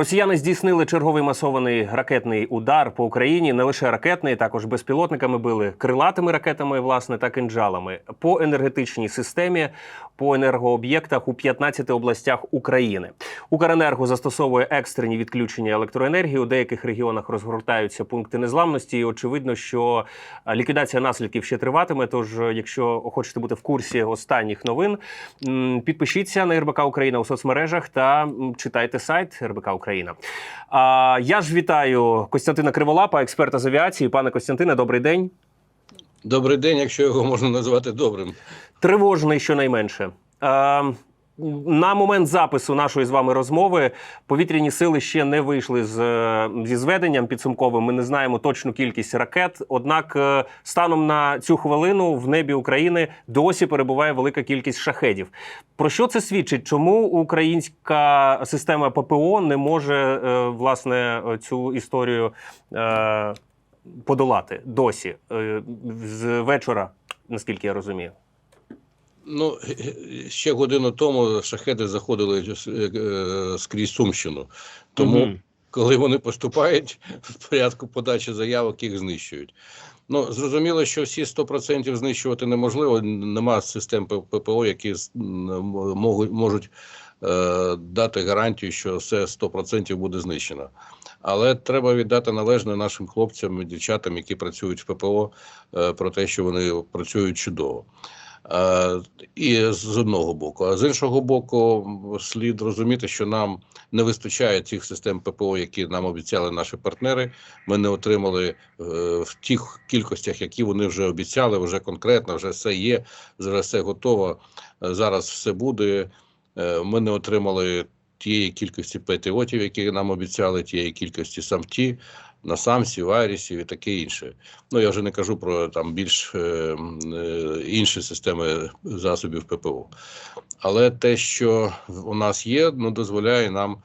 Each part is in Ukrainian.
Росіяни здійснили черговий масований ракетний удар по Україні. Не лише ракетний, також безпілотниками били крилатими ракетами, власне, та кинджалами по енергетичній системі, по енергооб'єктах у 15 областях України. Укренерго застосовує екстрені відключення електроенергії. У деяких регіонах розгортаються пункти незламності. І очевидно, що е, ліквідація наслідків ще триватиме. Тож, е, якщо хочете бути в курсі останніх новин, підпишіться на РБК Україна у соцмережах та читайте сайт РБК Україна. А я ж вітаю Костянтина Криволапа, експерта з авіації. Пане Костянтине, добрий день. Добрий день, якщо його можна назвати добрим. Тривожний щонайменше. На момент запису нашої з вами розмови повітряні сили ще не вийшли з, е, зі зведенням підсумковим. Ми не знаємо точну кількість ракет. Однак, е, станом на цю хвилину в небі України досі перебуває велика кількість шахедів. Про що це свідчить? Чому українська система ППО не може е, власне цю історію подолати досі з вечора, наскільки я розумію? Ну, ще годину тому шахеди заходили е, скрізь Сумщину. Тому, Мгм. коли вони поступають, в порядку подачі заявок їх знищують. Ну, зрозуміло, що всі 100% знищувати неможливо. Нема систем ППО, які можуть, можуть е, дати гарантію, що все 100% буде знищено. Але треба віддати належне нашим хлопцям і дівчатам, які працюють в ППО, е, про те, що вони працюють чудово. Е, І з одного боку, а з іншого боку, слід розуміти, що нам не вистачає цих систем ППО, які нам обіцяли наші партнери. Ми не отримали е, в тих кількостях, які вони вже обіцяли, вже конкретно, вже все є, вже все готово. Е, Зараз все буде. Ми не отримали тієї кількості патріотів, які нам обіцяли, тієї кількості самті, насамсів, айрісів і таке інше. Ну я вже не кажу про там більш е, е, інші системи засобів ППО. Але те, що у нас є, ну дозволяє нам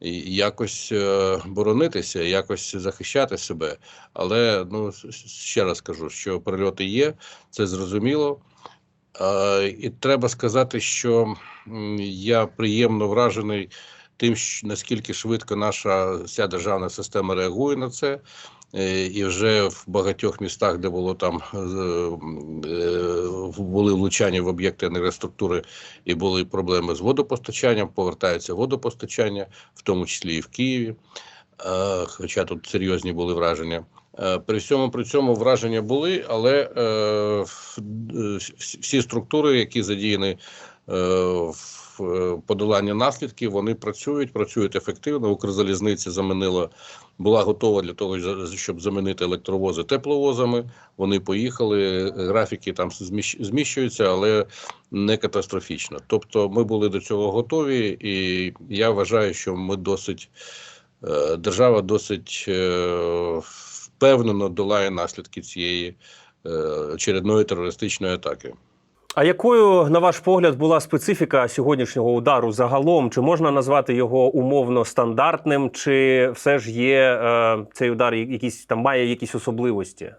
і- якось е, боронитися, якось захищати себе. Але ну ще раз кажу, що прильоти є, це зрозуміло. І треба сказати, що я приємно вражений тим, наскільки швидко наша вся державна система реагує на це. Е, І вже в багатьох містах, де було там е, були влучання в об'єкти енергоструктури і були проблеми з водопостачанням, повертається водопостачання, в тому числі і в Києві. Е, Хоча тут серйозні були враження. При всьому при цьому враження були, але всі- структури, які задіяні в е, подоланні наслідків, вони працюють, працюють ефективно. Укрзалізниця замінила, була готова для того, щоб замінити електровози тепловозами. Вони поїхали. Графіки там зміщуються, але не катастрофічно. Тобто, ми були до цього готові, і я вважаю, що ми досить е, держава досить е, впевнено долає наслідки цієї очередної терористичної атаки. А якою, на ваш погляд, була специфіка сьогоднішнього удару загалом? Чи можна назвати його умовно стандартним, чи все ж є е, цей удар, якісь там має якісь особливості, е,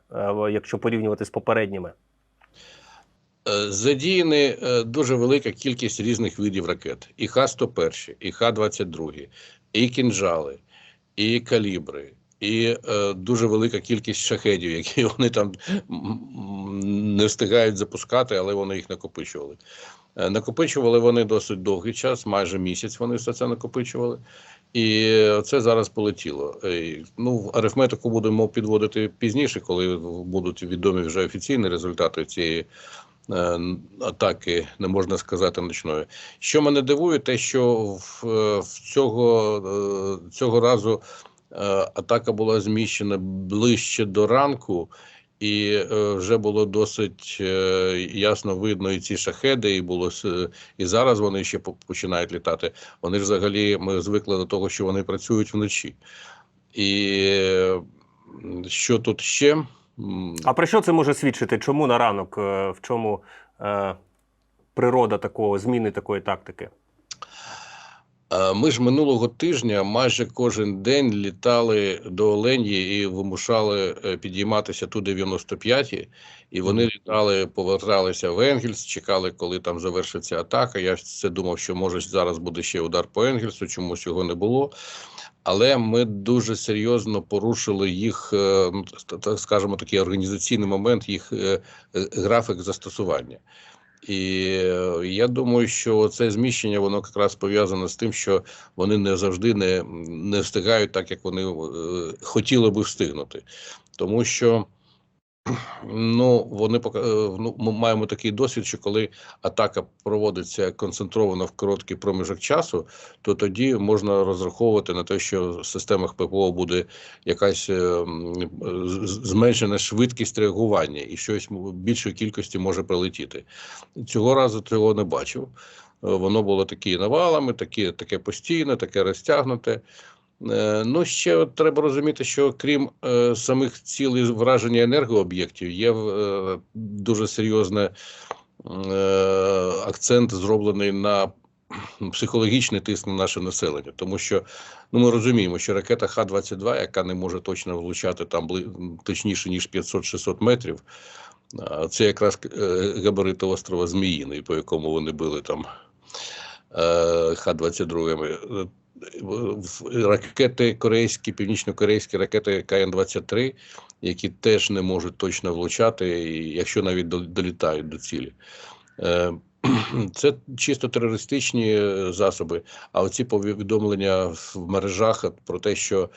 якщо порівнювати з попередніми? Е, Задіяні е, дуже велика кількість різних видів ракет: і Х-101, і Х-22, і кінжали, і калібри, і е, дуже велика кількість шахедів, які вони там не встигають запускати, але вони їх накопичували. Е, Накопичували вони досить довгий час, майже місяць вони все це накопичували. І це зараз полетіло. Е, Ну, арифметику будемо підводити пізніше, коли будуть відомі вже офіційні результати цієї е, атаки, не можна сказати ночної. Що мене дивує, те, що в, е, в цього, цього разу атака була зміщена ближче до ранку. І е, вже було досить е, ясно видно і ці шахеди, і було і зараз вони ще починають літати. Вони ж взагалі ми звикли до того, що вони працюють вночі. І е, що тут ще? А про що це може свідчити? Чому на ранок? Е, В чому е, природа такого зміни такої тактики? Е, Ми ж минулого тижня майже кожен день літали до Оленії і вимушали е, підійматися ту 95 і вони літали, поверталися в Енгельс, чекали, коли там завершиться атака. Я все думав, що може зараз буде ще удар по Енгельсу, чомусь його не було. Але ми дуже серйозно порушили їх, е, ну, так скажемо, такий організаційний момент, їх графік застосування. І е, я думаю, що це зміщення воно якраз пов'язано з тим, що вони не завжди не, не встигають так, як вони е, хотіли би встигнути. Тому що ну, вони е, ну, ми маємо такий досвід, що коли атака проводиться концентровано в короткий проміжок часу, то тоді можна розраховувати на те, що в системах ППО буде якась е, зменшена швидкість реагування і щось більшої кількості може прилетіти. Цього разу цього не бачив. Е, Воно було такі навалами, такі, таке постійне, таке розтягнуте. Е, Ну, ще от треба розуміти, що крім е, самих цілей враження енергооб'єктів, є е, дуже серйозний е, акцент зроблений на психологічний тиск на наше населення, тому що ну ми розуміємо, що ракета Х-22, яка не може точно влучати там точніше ніж 500-600 метрів, це якраз е, габарити острова Зміїний, по якому вони били там Х-22. Е, Ракети корейські, північно-корейські ракети КН-23, які теж не можуть точно влучати, якщо навіть долітають до цілі. Е, Це чисто терористичні е, засоби. А оці повідомлення в мережах про те, що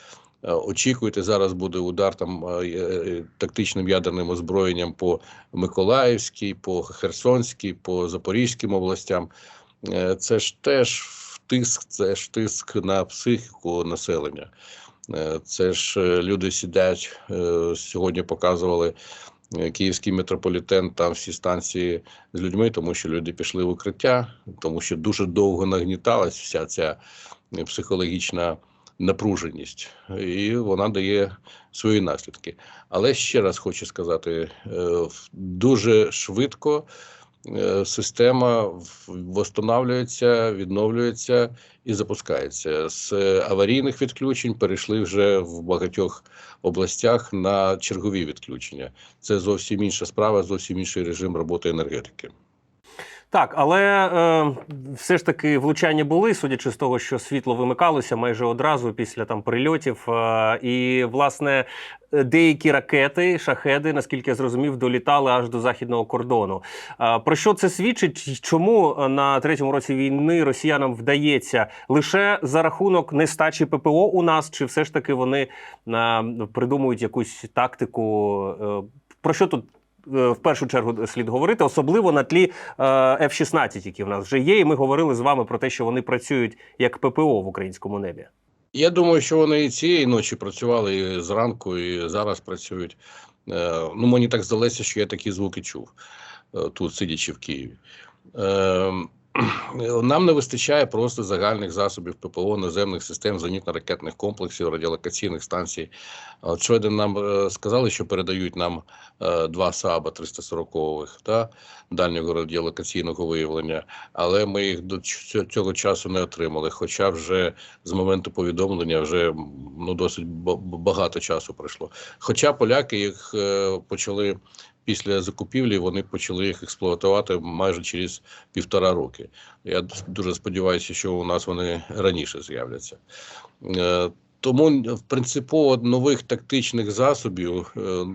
е, очікуйте, зараз буде удар там е, е, тактичним ядерним озброєнням по Миколаївській, по Херсонській, по Запорізьким областям. Е, Це ж теж тиск, це ж тиск на психіку населення. Е, Це ж е, люди сидять. Сьогодні показували київський метрополітен, там всі станції з людьми, тому що люди пішли в укриття, тому що дуже довго нагніталась вся ця психологічна напруженість, і вона дає свої наслідки. Але ще раз хочу сказати: дуже швидко система в- восстанавлюється, відновлюється і запускається. З е, аварійних відключень перейшли вже в багатьох областях на чергові відключення. Це зовсім інша справа, зовсім інший режим роботи енергетики. Так, але е, все ж таки влучання були, судячи з того, що світло вимикалося майже одразу після там прильотів. Е, і власне деякі ракети, шахеди, наскільки я зрозумів, долітали аж до західного кордону. Е, про що це свідчить? Чому на третьому році війни росіянам вдається лише за рахунок нестачі ППО у нас, чи все ж таки вони е, придумують якусь тактику? Е, про що тут? Е, В першу чергу слід говорити, особливо на тлі е, F-16, які в нас вже є, і ми говорили з вами про те, що вони працюють як ППО в українському небі. Я думаю, що вони і цієї ночі працювали і зранку, і зараз працюють. Е, ну, мені так здалося, що я такі звуки чув тут, сидячи в Києві. Нам не вистачає просто загальних засобів ППО, наземних систем, зенітно-ракетних комплексів, радіолокаційних станцій. От щойно нам е, сказали, що передають нам е, два САБа 340-х та дальнього радіолокаційного виявлення, але ми їх до ць- цього часу не отримали. Хоча вже з моменту повідомлення вже ну досить багато часу пройшло. Хоча поляки їх е, почали після закупівлі, вони почали їх експлуатувати майже через півтора роки. Я дуже сподіваюся, що у нас вони раніше з'являться. Е, Тому принципово нових тактичних засобів е,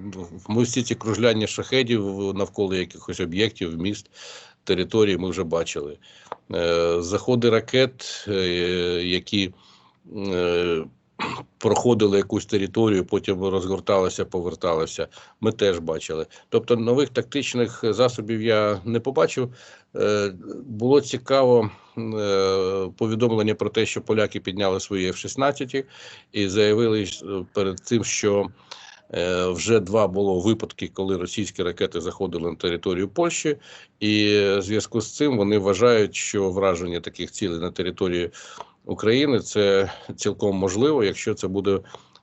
ми всі ці кружляння шахедів навколо якихось об'єктів, міст, територій ми вже бачили. Е, Заходи ракет, які проходили якусь територію, потім розгорталися, поверталися. Ми теж бачили. Тобто нових тактичних засобів я не побачив. Е, Було цікаво е, повідомлення про те, що поляки підняли свої F-16 і заявили е, перед тим, що вже два було випадки, коли російські ракети заходили на територію Польщі, і в зв'язку з цим вони вважають, що враження таких цілей на території України це цілком можливо, якщо це буде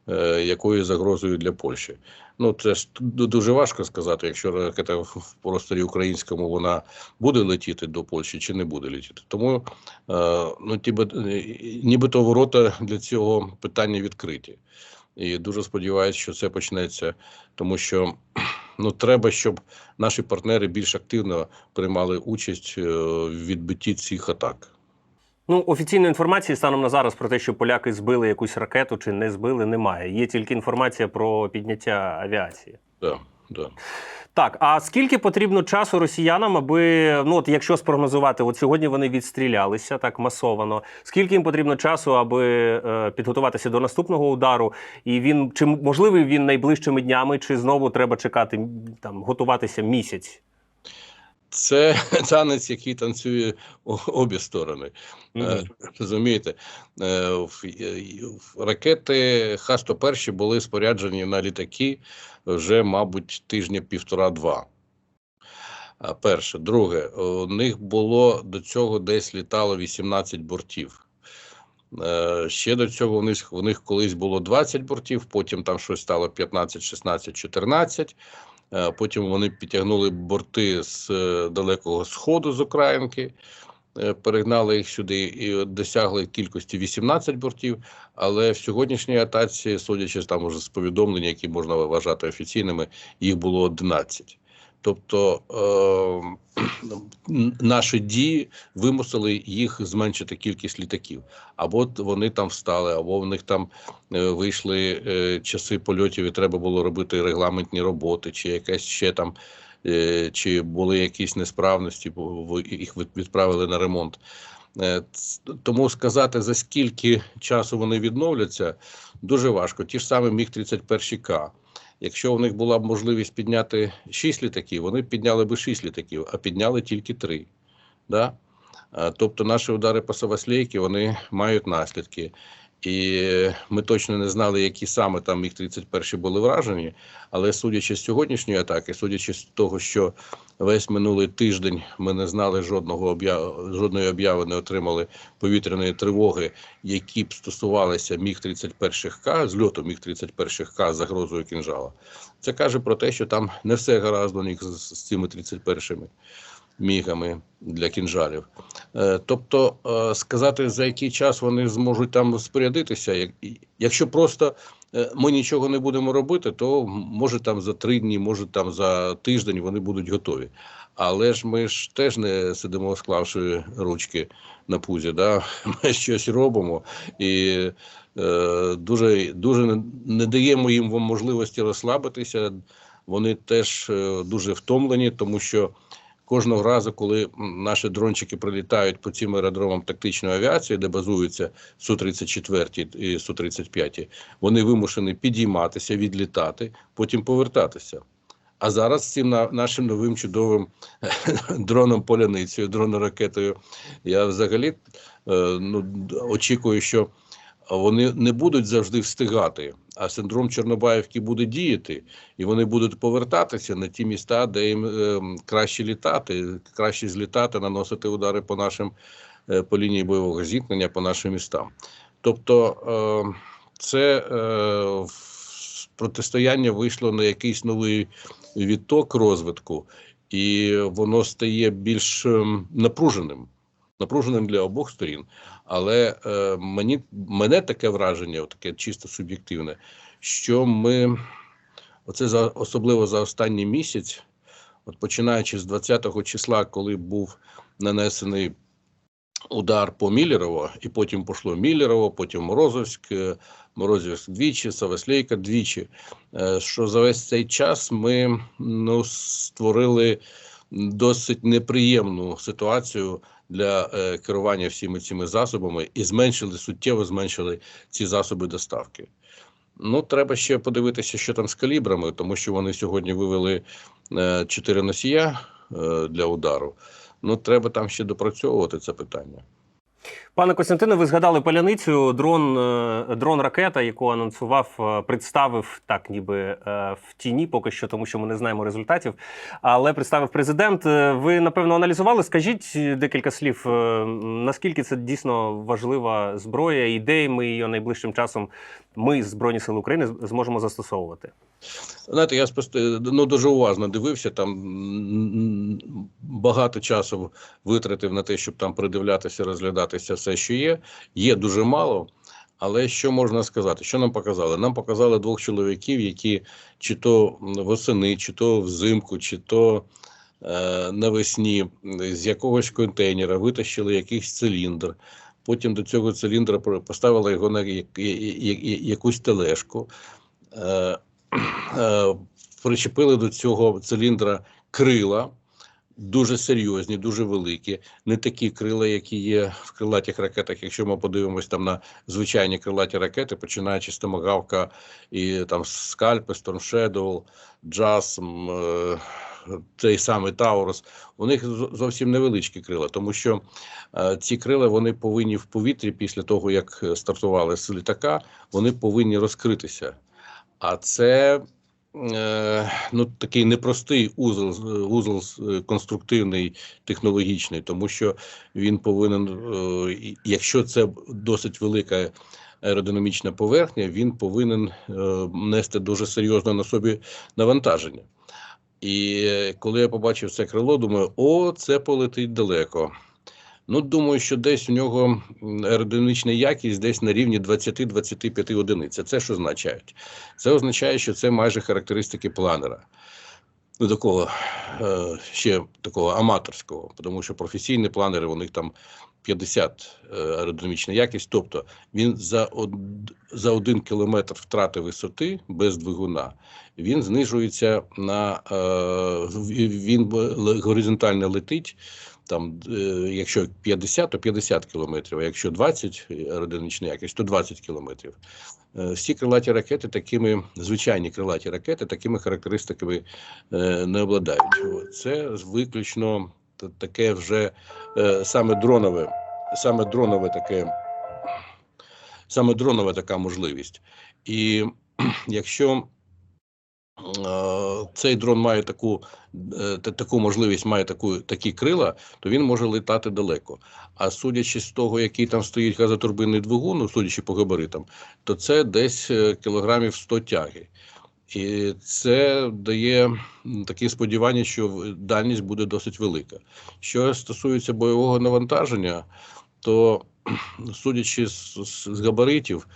е, якою загрозою для Польщі. Ну це ж дуже важко сказати, якщо ракета в просторі українському вона буде летіти до Польщі чи не буде летіти. Тому е, ну тіби, е, нібито ворота для цього питання відкриті. І дуже сподіваюся, що це почнеться, тому що ну треба, щоб наші партнери більш активно приймали участь в відбитті цих атак. Ну, офіційної інформації станом на зараз про те, що поляки збили якусь ракету чи не збили, немає. Є тільки інформація про підняття авіації. Да, да. Так, а скільки потрібно часу росіянам, аби ну от якщо спрогнозувати, от сьогодні вони відстрілялися так масовано. Скільки їм потрібно часу, аби е, підготуватися до наступного удару? І він чи можливий він найближчими днями, чи знову треба чекати там готуватися місяць? Це танець, який танцює обі сторони. Розумієте, в- е, ракети Х-101 були споряджені на літаки вже, мабуть, тижня півтора-два. Перше. Друге, у них було до цього десь літало 18 бортів. Ще до цього у них, у них колись було 20 бортів, потім там щось стало 15, 16, 14. Е, Потім вони підтягнули борти з е, далекого сходу з Українки, е, перегнали їх сюди і досягли кількості 18 бортів. Але в сьогоднішній атаці, судячи там уже з повідомлень, які можна вважати офіційними, їх було 11. Тобто е, наші дії вимусили їх зменшити кількість літаків. Або вони там встали, або в них там е, вийшли е, часи польотів, і треба було робити регламентні роботи, чи якась ще там, е, чи були якісь несправності, бо їх відправили на ремонт. Е, Тому сказати, за скільки часу вони відновляться, дуже важко. Ті ж самі міг 31 К. Якщо у них була б можливість підняти 6 літаків, вони б підняли б 6 літаків, а підняли тільки 3. Да? Тобто наші удари по Саваслейки, вони мають наслідки. І ми точно не знали, які саме там міг 31 були вражені. Але судячи з сьогоднішньої атаки, судячи з того, що весь минулий тиждень ми не знали жодного об'яв... жодної обяви, не отримали повітряної тривоги, які б стосувалися міг 31 К, зльоту міг 31 К з загрозою кінжала. Це каже про те, що там не все гаразд у них з, цими 31 мігами для кінжалів. Е, Тобто е, сказати, за який час вони зможуть там спорядитися, як- якщо просто е, ми нічого не будемо робити, то може там за три дні, може там за тиждень вони будуть готові. Але ж ми ж теж не сидимо, склавши ручки на пузі. Да? Ми щось робимо і е, дуже, дуже не- даємо їм можливості розслабитися. Вони теж дуже втомлені, тому що кожного разу, коли наші дрончики прилітають по цим аеродромам тактичної авіації, де базуються Су-34 і Су-35, вони вимушені підійматися, відлітати, потім повертатися. А зараз з цим нашим новим чудовим дроном поляницею, дроноракетою, я взагалі е, ну, очікую, що вони не будуть завжди встигати, а синдром Чорнобаївки буде діяти, і вони будуть повертатися на ті міста, де їм е, краще літати, краще злітати, наносити удари по нашим е, по лінії бойового зіткнення, по нашим містам. Тобто е, це е, протистояння вийшло на якийсь новий відток розвитку, і воно стає більш ем, напруженим. Напруженим для обох сторін, але е, мені мене таке враження, таке чисто суб'єктивне, що ми оце за особливо за останній місяць, от починаючи з 20-го числа, коли був нанесений удар по Міллерово, і потім пішло Міллерово, потім Морозовськ, е, Морозівськ двічі, Саваслейка двічі. е, Що за весь цей час ми ну, створили досить неприємну ситуацію для е, керування всіми цими засобами і зменшили суттєво зменшили ці засоби доставки. Ну, треба ще подивитися, що там з калібрами, тому що вони сьогодні вивели е, чотири носія е, для удару. Ну, треба там ще допрацьовувати це питання. Пане Костянтине, ви згадали паляницю, дрон, е, дрон ракета, яку анонсував, е, представив так, ніби е, в тіні, поки що, тому що ми не знаємо результатів. Але представив президент. Ви напевно аналізували. Скажіть декілька слів, наскільки це дійсно важлива зброя, і де ми її найближчим часом, ми, Збройні Сили України, зможемо застосовувати. Знаєте, я ну, дуже уважно дивився, там багато часу витратив на те, щоб там придивлятися, розглядатися все, що є. Є дуже мало. Але що можна сказати? Що нам показали? Нам показали двох чоловіків, які чи то восени, чи то взимку, чи то е, навесні з якогось контейнера витащили якийсь циліндр. Потім до цього циліндра поставили його на якусь тележку. Е, е, причепили до цього циліндра крила, дуже серйозні, дуже великі. Не такі крила, які є в крилатих ракетах. Якщо ми подивимось там на звичайні крилаті ракети, починаючи з Томагавка і там Скальпи, Shadow, JASM, е, цей самий Таурус, у них зовсім невеличкі крила, тому що е, ці крила вони повинні в повітрі після того, як стартували з літака, вони повинні розкритися. А це ну, такий непростий узол, е, узол е, конструктивний, технологічний, тому що він повинен, е, якщо це досить велика аеродинамічна поверхня, він повинен е, нести дуже серйозне на собі навантаження. І е, коли я побачив це крило, думаю, о, це полетить далеко. Ну, думаю, що десь у нього аеродинамічна якість десь на рівні 20-25 одиниць. Це що означає? Це означає, що це майже характеристики планера. Ну, такого е, ще такого аматорського, тому що професійні планери, у них там 50 е, аеродинамічна якість. Тобто він за, од, за один кілометр втрати висоти без двигуна, він знижується на е, він горизонтально летить. Там, е, якщо 50, то 50 кілометрів, а якщо 20 аеродинамічна якість, то 20 кілометрів. Е, Всі крилаті ракети такими, звичайні крилаті ракети, такими характеристиками е, не обладають. Це виключно таке вже е, саме дронове, саме дронове таке, саме дронова така можливість. І якщо е, цей дрон має таку, е, таку можливість, має таку, такі крила, то він може летати далеко. А судячи з того, який там стоїть газотурбинний двигун, ну, судячи по габаритам, то це десь е, кілограмів 100 тяги. І це дає м, такі сподівання, що дальність буде досить велика. Що стосується бойового навантаження, то судячи з, з габаритів,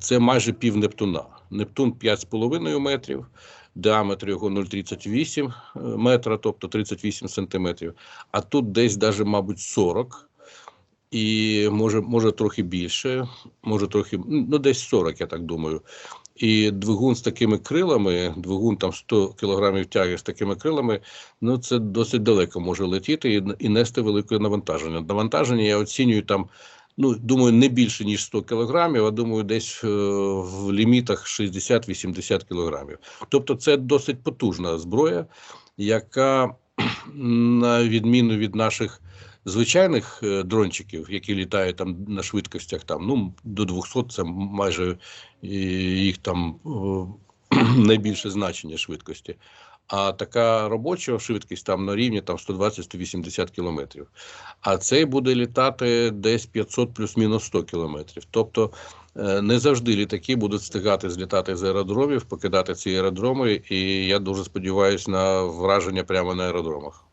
це майже пів Нептуна. Нептун 5,5 метрів, діаметр його 0,38 метра, тобто 38 сантиметрів. А тут десь даже, мабуть, 40. І може, може трохи більше, може трохи, ну десь 40, я так думаю. І двигун з такими крилами, двигун там 100 кілограмів тяги з такими крилами, ну це досить далеко може летіти і, і нести велике навантаження. Навантаження я оцінюю там, ну думаю, не більше ніж 100 кілограмів, а думаю, десь е, в лімітах 60-80 кілограмів. Тобто, це досить потужна зброя, яка на відміну від наших звичайних е, дрончиків, які літають там на швидкостях, там ну до 200, це майже їх там е, найбільше значення швидкості. А така робоча швидкість там на рівні там 120-180 кілометрів. А цей буде літати десь 500 плюс-мінус 100 кілометрів. Тобто е, не завжди літаки будуть встигати злітати з аеродромів, покидати ці аеродроми, і я дуже сподіваюся на враження прямо на аеродромах.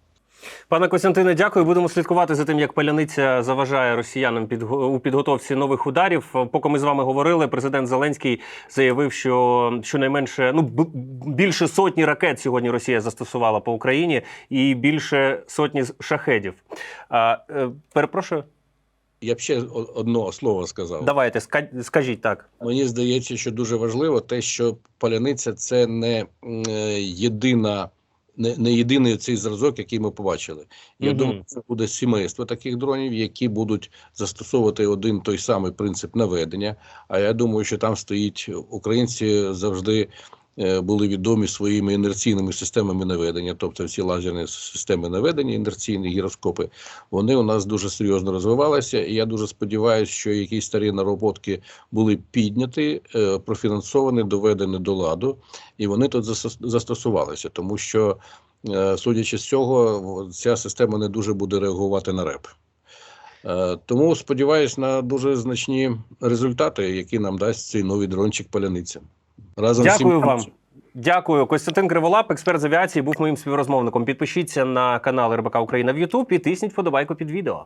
Пане Костянтине, дякую. Будемо слідкувати за тим, як паляниця заважає росіянам під у підготовці нових ударів. Поки ми з вами говорили, президент Зеленський заявив, що щонайменше ну б- більше сотні ракет сьогодні Росія застосувала по Україні, і більше сотні шахедів. А, е, перепрошую, Я б ще одного слова сказав. давайте скажіть так. Мені здається, що дуже важливо те, що паляниця це не е, єдина. Не, не єдиний цей зразок, який ми побачили. Я Мгм. думаю, це буде сімейство таких дронів, які будуть застосовувати один той самий принцип наведення. А я думаю, що там стоїть українці завжди були відомі своїми інерційними системами наведення, тобто всі лазерні системи наведення, інерційні гіроскопи, вони у нас дуже серйозно розвивалися. І я дуже сподіваюся, що якісь старі нароботки були підняті, е, профінансовані, доведені до ладу, і вони тут застосувалися, тому що, е, судячи з цього, ця система не дуже буде реагувати на реп. Е, Тому сподіваюсь на дуже значні результати, які нам дасть цей новий дрончик паляниця. Разом Дякую всім- вам. Дякую. Костянтин Криволап, експерт з авіації, був моїм співрозмовником. Підпишіться на канал РБК Україна в Ютуб і тисніть вподобайку під відео.